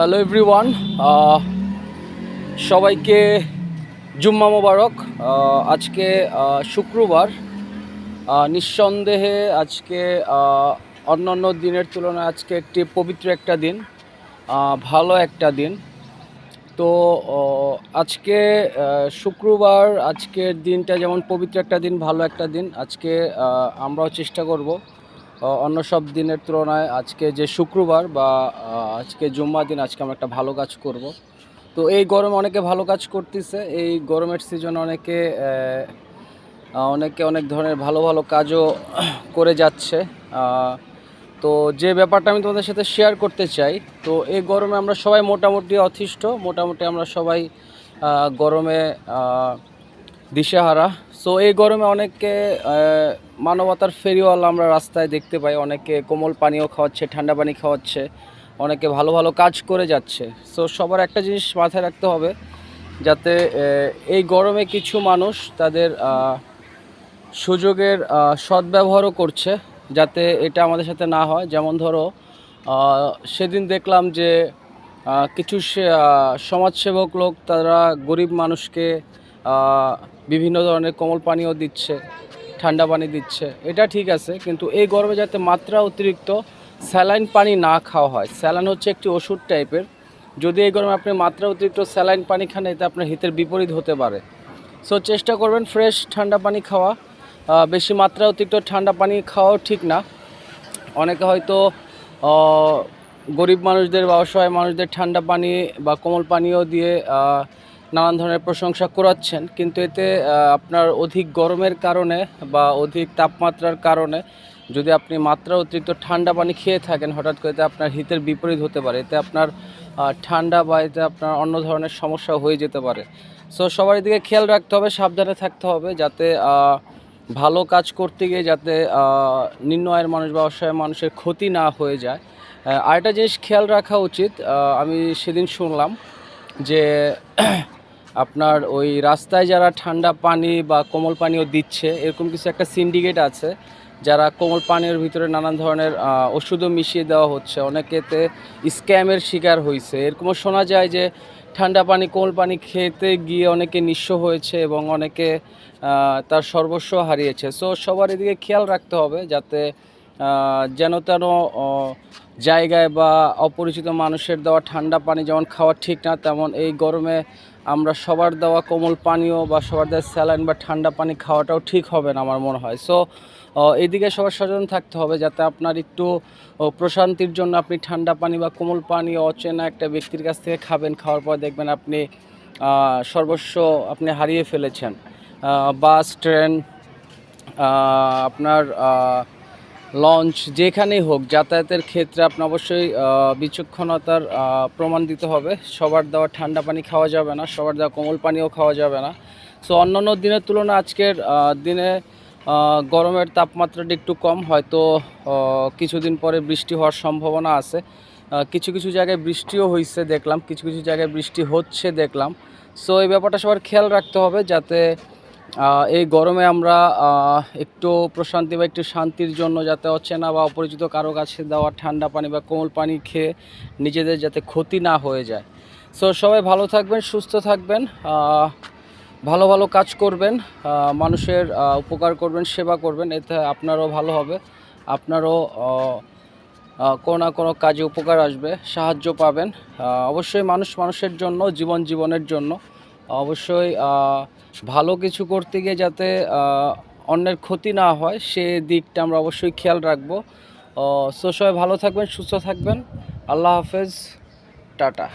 Hello everyone সবাইকে জুম্মা মোবারক। আজকে শুক্রবার। নিঃসন্দেহে আজকে অন্যান্য দিনের তুলনায় আজকে একটি পবিত্র একটা দিন ভালো একটা দিন। তো আজকে শুক্রবার, আজকের দিনটা যেমন পবিত্র একটা দিন, ভালো একটা দিন, আজকে আমরাও চেষ্টা করব অন্য সব দিনের তুলনায় আজকে যে শুক্রবার বা আজকে জুম্মা দিন আজকে আমরা একটা ভালো কাজ করব। তো এই গরমে অনেকে ভালো কাজ করতেছে, এই গরমের সিজনে অনেকে অনেকে অনেক ধরনের ভালো ভালো কাজও করে যাচ্ছে। তো যে ব্যাপারটা আমি তোমাদের সাথে শেয়ার করতে চাই, তো এই গরমে আমরা সবাই মোটামুটি অতিষ্ঠ, মোটামুটি আমরা সবাই গরমে দিশেহারা। সো এই গরমে অনেকে মানবতার ফেরিওয়ালা আমরা রাস্তায় দেখতে পাই। অনেকে কোমল পানীয় খাওয়াচ্ছে, ঠান্ডা পানি খাওয়াচ্ছে, অনেকে ভালো ভালো কাজ করে যাচ্ছে। সো সবার একটা জিনিস মাথায় রাখতে হবে, যাতে এই গরমে কিছু মানুষ তাদের সুযোগের সদ্ব্যবহারও করছে, যাতে এটা আমাদের সাথে না হয়। যেমন ধরো সেদিন দেখলাম যে কিছু সমাজসেবক লোক, তারা গরিব মানুষকে বিভিন্ন ধরনের কোমল পানীয় দিচ্ছে, ঠান্ডা পানি দিচ্ছে। এটা ঠিক আছে, কিন্তু এই গরমে যাতে মাত্রা অতিরিক্ত স্যালাইন পানি না খাওয়া হয়, স্যালাইন হচ্ছে একটি ওষুধ টাইপের। যদি এই গরমে আপনি মাত্রা অতিরিক্ত স্যালাইন পানি খান, এতে আপনার হিতের বিপরীত হতে পারে। সো চেষ্টা করবেন ফ্রেশ ঠান্ডা পানি খাওয়া। বেশি মাত্রা অতিরিক্ত ঠান্ডা পানি খাওয়াও ঠিক না। অনেকে হয়তো গরিব মানুষদের বা অসহায় মানুষদের ঠান্ডা পানি বা কোমল পানীয় দিয়ে নানান ধরনের প্রশংসা করাচ্ছেন কিন্তু এতে আপনার অধিক গরমের কারণে বা অধিক তাপমাত্রার কারণে যদি আপনি মাত্রা অতিরিক্ত ঠান্ডা পানি খেয়ে থাকেন, হঠাৎ করে এতে আপনার হিতের বিপরীত হতে পারে। এতে আপনার ঠান্ডা বা এতে আপনার অন্য ধরনের সমস্যা হয়ে যেতে পারে। সো সবার দিকে খেয়াল রাখতে হবে, সাবধানে থাকতে হবে যাতে ভালো কাজ করতে গিয়ে যাতে নিম্ন আয়ের মানুষ বা অসহায় মানুষের ক্ষতি না হয়ে যায়। আরেকটা জিনিস খেয়াল রাখা উচিত আমি সেদিন শুনলাম যে আপনার ওই রাস্তায় যারা ঠান্ডা পানি বা কোমল পানীয় দিচ্ছে, এরকম কিছু একটা সিন্ডিকেট আছে, যারা কোমল পানীয়ের ভিতরে নানান ধরনের ওষুধও মিশিয়ে দেওয়া হচ্ছে। অনেকেতে স্ক্যামের শিকার হয়েছে এরকমও শোনা যায় যে, ঠান্ডা পানি, কোমল পানি খেতে গিয়ে অনেকে নিঃস্ব হয়েছে এবং অনেকে তার সর্বস্ব হারিয়েছে। সো সবার এদিকে খেয়াল রাখতে হবে যাতে যেন তেন জায়গায় বা অপরিচিত মানুষের দেওয়া ঠান্ডা পানি যেমন খাওয়া ঠিক না, তেমন এই গরমে আমরা সবার দেওয়া কোমল পানীয় বা সবার দেওয়া স্যালাইন বা ঠান্ডা পানি খাওয়াটাও ঠিক হবে না আমার মনে হয়। সো এদিকে সবার সচেতন থাকতে হবে যাতে আপনার একটু প্রশান্তির জন্য আপনি ঠান্ডা পানি বা কোমল পানি অচেনা একটা ব্যক্তির কাছ থেকে খাবেন, খাওয়ার পর দেখবেন আপনি সর্বস্ব আপনি হারিয়ে ফেলেছেন। বাস, ট্রেন আপনার লঞ্চ যেখানেই হোক যাতায়াতের ক্ষেত্রে আপনি অবশ্যই বিচক্ষণতার প্রমাণ দিতে হবে। সবার দেওয়া ঠান্ডা পানি খাওয়া যাবে না, সবার দেওয়া কোমল পানিও খাওয়া যাবে না। সো অন্যান্য দিনের তুলনায় আজকের দিনে গরমের তাপমাত্রাটা একটু কম। হয়তো কিছুদিন পরে বৃষ্টি হওয়ার সম্ভাবনা আছে। কিছু কিছু জায়গায় বৃষ্টিও হয়েছে দেখলাম, কিছু কিছু জায়গায় বৃষ্টি হচ্ছে দেখলাম। সো এই ব্যাপারটা সবার খেয়াল রাখতে হবে যাতে এই গরমে আমরা একটু প্রশান্তি বা একটু শান্তির জন্য যাতে অচেনা বা অপরিচিত কারও কাছে দেওয়া ঠান্ডা পানি বা কোমল পানি খেয়ে নিজেদের যাতে ক্ষতি না হয়ে যায়। সো সবাই ভালো থাকবেন, সুস্থ থাকবেন ভালো ভালো কাজ করবেন মানুষের উপকার করবেন, সেবা করবেন, এতে আপনারও ভালো হবে। আপনারও কোনো না কোনো কাজে উপকার আসবে, সাহায্য পাবেন অবশ্যই মানুষ মানুষের জন্য, জীবন জীবনের জন্য। অবশ্যই ভালো কিছু করতে গিয়ে যাতে অন্যের ক্ষতি না হয়, সে দিকটা আমরা অবশ্যই খেয়াল রাখব। সো সবাই ভালো থাকবেন, সুস্থ থাকবেন। আল্লাহ হাফেজ, টাটা।